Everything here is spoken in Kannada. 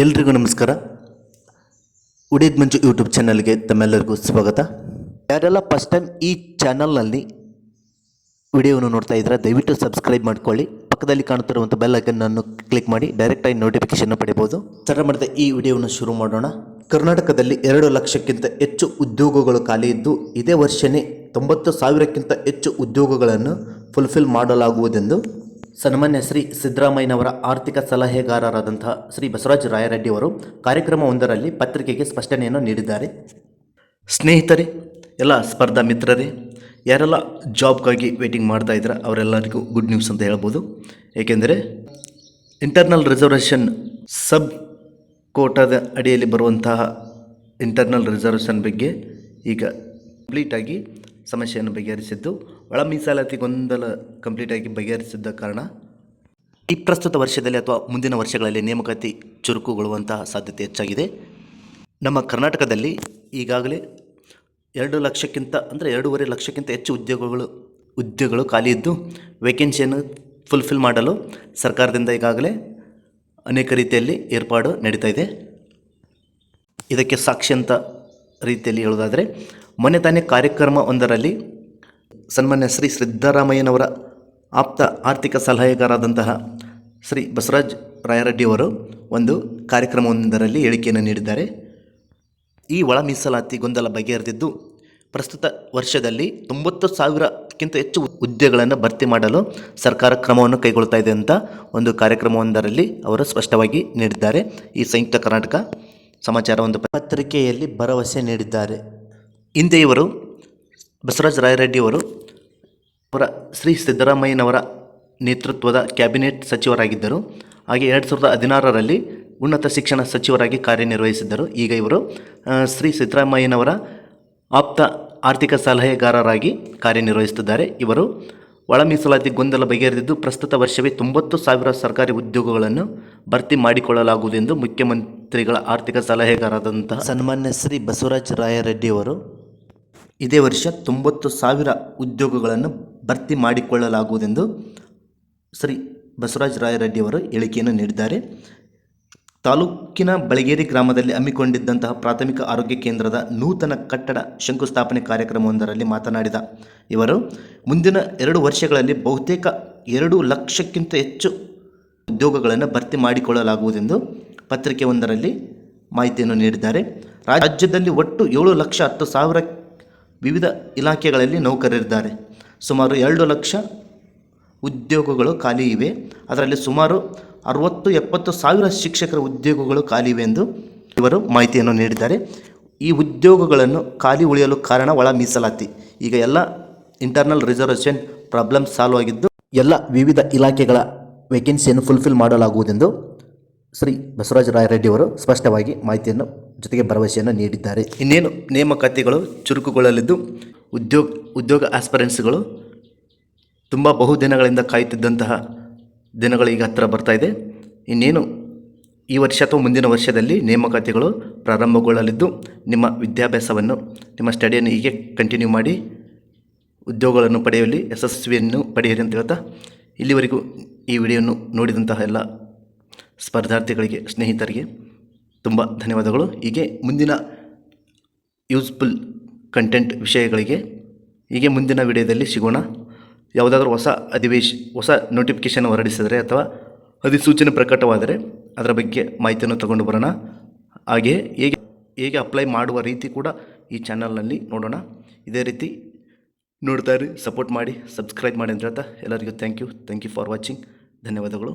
ಎಲ್ರಿಗೂ ನಮಸ್ಕಾರ. ಉಡೇದ್ ಮಂಜು ಯೂಟ್ಯೂಬ್ ಚಾನಲ್ಗೆ ತಮ್ಮೆಲ್ಲರಿಗೂ ಸ್ವಾಗತ. ಯಾರೆಲ್ಲ ಫಸ್ಟ್ ಟೈಮ್ ಈ ಚಾನಲ್ನಲ್ಲಿ ವಿಡಿಯೋವನ್ನು ನೋಡ್ತಾ ಇದ್ದೀರಾ ದಯವಿಟ್ಟು ಸಬ್ಸ್ಕ್ರೈಬ್ ಮಾಡ್ಕೊಳ್ಳಿ. ಪಕ್ಕದಲ್ಲಿ ಕಾಣುತ್ತಿರುವಂಥ ಬೆಲ್ ಐಕನ್ನನ್ನು ಕ್ಲಿಕ್ ಮಾಡಿ ಡೈರೆಕ್ಟಾಗಿ ನೋಟಿಫಿಕೇಶನ್ ಪಡಿಬೋದು ಸರ ಮಾಡಿದ ಈ ವಿಡಿಯೋವನ್ನು ಶುರು ಮಾಡೋಣ. ಕರ್ನಾಟಕದಲ್ಲಿ ಎರಡು ಲಕ್ಷಕ್ಕಿಂತ ಹೆಚ್ಚು ಉದ್ಯೋಗಗಳು ಖಾಲಿ ಇದ್ದು, ಇದೇ ವರ್ಷನೇ ತೊಂಬತ್ತು ಸಾವಿರಕ್ಕಿಂತ ಹೆಚ್ಚು ಉದ್ಯೋಗಗಳನ್ನು ಫುಲ್ಫಿಲ್ ಮಾಡಲಾಗುವುದೆಂದು ಸನ್ಮಾನ್ಯ ಶ್ರೀ ಸಿದ್ದರಾಮಯ್ಯನವರ ಆರ್ಥಿಕ ಸಲಹೆಗಾರರಾದಂತಹ ಶ್ರೀ ಬಸವರಾಜ ರಾಯರೆಡ್ಡಿ ಅವರು ಕಾರ್ಯಕ್ರಮವೊಂದರಲ್ಲಿ ಪತ್ರಿಕೆಗೆ ಸ್ಪಷ್ಟನೆಯನ್ನು ನೀಡಿದ್ದಾರೆ. ಸ್ನೇಹಿತರೆ, ಎಲ್ಲ ಸ್ಪರ್ಧಾ ಮಿತ್ರರೇ, ಯಾರೆಲ್ಲ ಜಾಬ್ಗಾಗಿ ವೇಟಿಂಗ್ ಮಾಡ್ತಾ ಇದ್ದಾರೆ ಅವರೆಲ್ಲರಿಗೂ ಗುಡ್ ನ್ಯೂಸ್ ಅಂತ ಹೇಳ್ಬೋದು. ಏಕೆಂದರೆ ಇಂಟರ್ನಲ್ ರಿಸರ್ವೇಷನ್ ಸಬ್ ಕೋಟಾದ ಅಡಿಯಲ್ಲಿ ಬರುವಂತಹ ಇಂಟರ್ನಲ್ ರಿಸರ್ವೇಷನ್ ಬಗ್ಗೆ ಈಗ ಕಂಪ್ಲೀಟಾಗಿ ಸಮಸ್ಯೆಯನ್ನು ಬಗೆಹರಿಸಿದ್ದು, ಒಳ ಮೀಸಲಾತಿ ಗೊಂದಲ ಕಂಪ್ಲೀಟಾಗಿ ಬಗೆಹರಿಸಿದ್ದ ಕಾರಣ ಈ ಪ್ರಸ್ತುತ ವರ್ಷದಲ್ಲಿ ಅಥವಾ ಮುಂದಿನ ವರ್ಷಗಳಲ್ಲಿ ನೇಮಕಾತಿ ಚುರುಕುಗೊಳ್ಳುವಂತಹ ಸಾಧ್ಯತೆ ಹೆಚ್ಚಾಗಿದೆ. ನಮ್ಮ ಕರ್ನಾಟಕದಲ್ಲಿ ಈಗಾಗಲೇ ಎರಡು ಲಕ್ಷಕ್ಕಿಂತ, ಅಂದರೆ ಎರಡೂವರೆ ಲಕ್ಷಕ್ಕಿಂತ ಹೆಚ್ಚು ಉದ್ಯೋಗಗಳು ಉದ್ಯೋಗಗಳು ಖಾಲಿ ಇದ್ದು ವೇಕೆನ್ಸಿಯನ್ನು ಫುಲ್ಫಿಲ್ ಮಾಡಲು ಸರ್ಕಾರದಿಂದ ಈಗಾಗಲೇ ಅನೇಕ ರೀತಿಯಲ್ಲಿ ಏರ್ಪಾಡು ನಡೀತಾ ಇದೆ. ಇದಕ್ಕೆ ಸಾಕ್ಷಿ ಅಂತ ರೀತಿಯಲ್ಲಿ ಹೇಳೋದಾದರೆ ಮೊನ್ನೆ ತಾನೇ ಕಾರ್ಯಕ್ರಮ ಒಂದರಲ್ಲಿ ಸನ್ಮಾನ್ಯ ಶ್ರೀ ಸಿದ್ದರಾಮಯ್ಯನವರ ಆಪ್ತ ಆರ್ಥಿಕ ಸಲಹೆಗಾರಾದಂತಹ ಶ್ರೀ ಬಸವರಾಜ್ ರಾಯರೆಡ್ಡಿಯವರು ಒಂದು ಕಾರ್ಯಕ್ರಮವೊಂದರಲ್ಲಿ ಹೇಳಿಕೆಯನ್ನು ನೀಡಿದ್ದಾರೆ. ಈ ಒಳ ಮೀಸಲಾತಿ ಗೊಂದಲ ಬಗೆಹರಿದಿದ್ದು, ಪ್ರಸ್ತುತ ವರ್ಷದಲ್ಲಿ ತೊಂಬತ್ತು ಸಾವಿರಕ್ಕಿಂತ ಹೆಚ್ಚು ಹುದ್ದೆಗಳನ್ನು ಭರ್ತಿ ಮಾಡಲು ಸರ್ಕಾರ ಕ್ರಮವನ್ನು ಕೈಗೊಳ್ತಾ ಇದೆ ಅಂತ ಒಂದು ಕಾರ್ಯಕ್ರಮವೊಂದರಲ್ಲಿ ಅವರು ಸ್ಪಷ್ಟವಾಗಿ ನೀಡಿದ್ದಾರೆ. ಈ ಸಂಯುಕ್ತ ಕರ್ನಾಟಕ ಸಮಾಚಾರ ಒಂದು ಪತ್ರಿಕೆಯಲ್ಲಿ ಭರವಸೆ ನೀಡಿದ್ದಾರೆ. ಹಿಂದೆ ಇವರು ಬಸವರಾಜ ರಾಯರೆಡ್ಡಿಯವರು ಅವರ ಶ್ರೀ ಸಿದ್ದರಾಮಯ್ಯನವರ ನೇತೃತ್ವದ ಕ್ಯಾಬಿನೆಟ್ ಸಚಿವರಾಗಿದ್ದರು. ಹಾಗೆ ಎರಡು ಸಾವಿರದ ಹದಿನಾರರಲ್ಲಿ ಉನ್ನತ ಶಿಕ್ಷಣ ಸಚಿವರಾಗಿ ಕಾರ್ಯನಿರ್ವಹಿಸಿದ್ದರು. ಈಗ ಇವರು ಶ್ರೀ ಸಿದ್ದರಾಮಯ್ಯನವರ ಆಪ್ತ ಆರ್ಥಿಕ ಸಲಹೆಗಾರರಾಗಿ ಕಾರ್ಯನಿರ್ವಹಿಸುತ್ತಿದ್ದಾರೆ. ಇವರು ಒಳ ಮೀಸಲಾತಿ ಗೊಂದಲ ಬಗೆಹರಿದಿದ್ದು, ಪ್ರಸ್ತುತ ವರ್ಷವೇ ತೊಂಬತ್ತು ಸಾವಿರ ಸರ್ಕಾರಿ ಉದ್ಯೋಗಗಳನ್ನು ಭರ್ತಿ ಮಾಡಿಕೊಳ್ಳಲಾಗುವುದೆಂದು ಮುಖ್ಯಮಂತ್ರಿಗಳ ಆರ್ಥಿಕ ಸಲಹೆಗಾರರಾದಂಥ ಸನ್ಮಾನ್ಯ ಶ್ರೀ ಬಸವರಾಜ ರಾಯರೆಡ್ಡಿಯವರು ಇದೇ ವರ್ಷ ತೊಂಬತ್ತು ಸಾವಿರ ಉದ್ಯೋಗಗಳನ್ನು ಭರ್ತಿ ಮಾಡಿಕೊಳ್ಳಲಾಗುವುದೆಂದು ಶ್ರೀ ಬಸವರಾಜ ರಾಯರೆಡ್ಡಿಯವರು ಹೇಳಿಕೆಯನ್ನು ನೀಡಿದ್ದಾರೆ. ತಾಲೂಕಿನ ಬಳಗೇರಿ ಗ್ರಾಮದಲ್ಲಿ ಹಮ್ಮಿಕೊಂಡಿದ್ದಂತಹ ಪ್ರಾಥಮಿಕ ಆರೋಗ್ಯ ಕೇಂದ್ರದ ನೂತನ ಕಟ್ಟಡ ಶಂಕುಸ್ಥಾಪನೆ ಕಾರ್ಯಕ್ರಮವೊಂದರಲ್ಲಿ ಮಾತನಾಡಿದ ಇವರು, ಮುಂದಿನ ಎರಡು ವರ್ಷಗಳಲ್ಲಿ ಬಹುತೇಕ ಎರಡು ಲಕ್ಷಕ್ಕಿಂತ ಹೆಚ್ಚು ಉದ್ಯೋಗಗಳನ್ನು ಭರ್ತಿ ಮಾಡಿಕೊಳ್ಳಲಾಗುವುದೆಂದು ಪತ್ರಿಕೆಯೊಂದರಲ್ಲಿ ಮಾಹಿತಿಯನ್ನು ನೀಡಿದ್ದಾರೆ. ರಾಜ್ಯದಲ್ಲಿ ಒಟ್ಟು ಏಳು ಲಕ್ಷ ಹತ್ತು ಸಾವಿರ ವಿವಿಧ ಇಲಾಖೆಗಳಲ್ಲಿ ನೌಕರರಿದ್ದಾರೆ. ಸುಮಾರು ಎರಡು ಲಕ್ಷ ಉದ್ಯೋಗಗಳು ಖಾಲಿ ಇವೆ. ಅದರಲ್ಲಿ ಸುಮಾರು ಅರವತ್ತು ಎಪ್ಪತ್ತು ಸಾವಿರ ಶಿಕ್ಷಕರ ಉದ್ಯೋಗಗಳು ಖಾಲಿ ಇವೆ ಎಂದು ಇವರು ಮಾಹಿತಿಯನ್ನು ನೀಡಿದ್ದಾರೆ. ಈ ಉದ್ಯೋಗಗಳನ್ನು ಖಾಲಿ ಉಳಿಯಲು ಕಾರಣ ಒಳ ಮೀಸಲಾತಿ. ಈಗ ಎಲ್ಲ ಇಂಟರ್ನಲ್ ರಿಸರ್ವೇಷನ್ ಪ್ರಾಬ್ಲಮ್ ಸಾಲ್ವ್ ಆಗಿದ್ದು ಎಲ್ಲ ವಿವಿಧ ಇಲಾಖೆಗಳ ವೇಕೆನ್ಸಿಯನ್ನು ಫುಲ್ಫಿಲ್ ಮಾಡಲಾಗುವುದೆಂದು ಶ್ರೀ ಬಸವರಾಜ ರಾಯರೆಡ್ಡಿ ಅವರು ಸ್ಪಷ್ಟವಾಗಿ ಮಾಹಿತಿಯನ್ನು ಜೊತೆಗೆ ಭರವಸೆಯನ್ನು ನೀಡಿದ್ದಾರೆ. ಇನ್ನೇನು ನೇಮಕಾತಿಗಳು ಚುರುಕುಗೊಳ್ಳಲಿದ್ದು ಉದ್ಯೋಗ ಉದ್ಯೋಗ ಆಸ್ಪರೆನ್ಸ್ಗಳು ತುಂಬ ಬಹುದಿನಗಳಿಂದ ಕಾಯುತ್ತಿದ್ದಂತಹ ದಿನಗಳು ಈಗ ಹತ್ತಿರ ಬರ್ತಾ ಇದೆ. ಇನ್ನೇನು ಈ ವರ್ಷ ಅಥವಾ ಮುಂದಿನ ವರ್ಷದಲ್ಲಿ ನೇಮಕಾತಿಗಳು ಪ್ರಾರಂಭಗೊಳ್ಳಲಿದ್ದು ನಿಮ್ಮ ವಿದ್ಯಾಭ್ಯಾಸವನ್ನು, ನಿಮ್ಮ ಸ್ಟಡಿಯನ್ನು ಹೀಗೆ ಕಂಟಿನ್ಯೂ ಮಾಡಿ ಉದ್ಯೋಗಗಳನ್ನು ಪಡೆಯುವಲ್ಲಿ ಯಶಸ್ವಿಯನ್ನು ಪಡೆಯಿರಿ ಅಂತ ಹೇಳ್ತಾ ಇಲ್ಲಿವರೆಗೂ ಈ ವಿಡಿಯೋವನ್ನು ನೋಡಿದಂತಹ ಎಲ್ಲ ಸ್ಪರ್ಧಾರ್ಥಿಗಳಿಗೆ ಸ್ನೇಹಿತರಿಗೆ ತುಂಬ ಧನ್ಯವಾದಗಳು. ಹೀಗೆ ಮುಂದಿನ ಯೂಸ್ಫುಲ್ ಕಂಟೆಂಟ್ ವಿಷಯಗಳಿಗೆ ಹೀಗೆ ಮುಂದಿನ ವಿಡಿಯೋದಲ್ಲಿ ಸಿಗೋಣ. ಯಾವುದಾದ್ರೂ ಹೊಸ ಅಧಿವೇಶ, ಹೊಸ ನೋಟಿಫಿಕೇಷನ್ ಹೊರಡಿಸಿದರೆ ಅಥವಾ ಅಧಿಸೂಚನೆ ಪ್ರಕಟವಾದರೆ ಅದರ ಬಗ್ಗೆ ಮಾಹಿತಿಯನ್ನು ತಗೊಂಡು ಬರೋಣ. ಹಾಗೆಯೇ ಹೇಗೆ ಹೇಗೆ ಅಪ್ಲೈ ಮಾಡುವ ರೀತಿ ಕೂಡ ಈ ಚಾನಲ್ನಲ್ಲಿ ನೋಡೋಣ. ಇದೇ ರೀತಿ ನೋಡ್ತಾ ಇರಿ, ಸಪೋರ್ಟ್ ಮಾಡಿ, ಸಬ್ಸ್ಕ್ರೈಬ್ ಮಾಡಿ ಅಂತ ಹೇಳ್ತಾ ಎಲ್ಲರಿಗೂ thank you thank you for watching ಧನ್ಯವಾದಗಳು.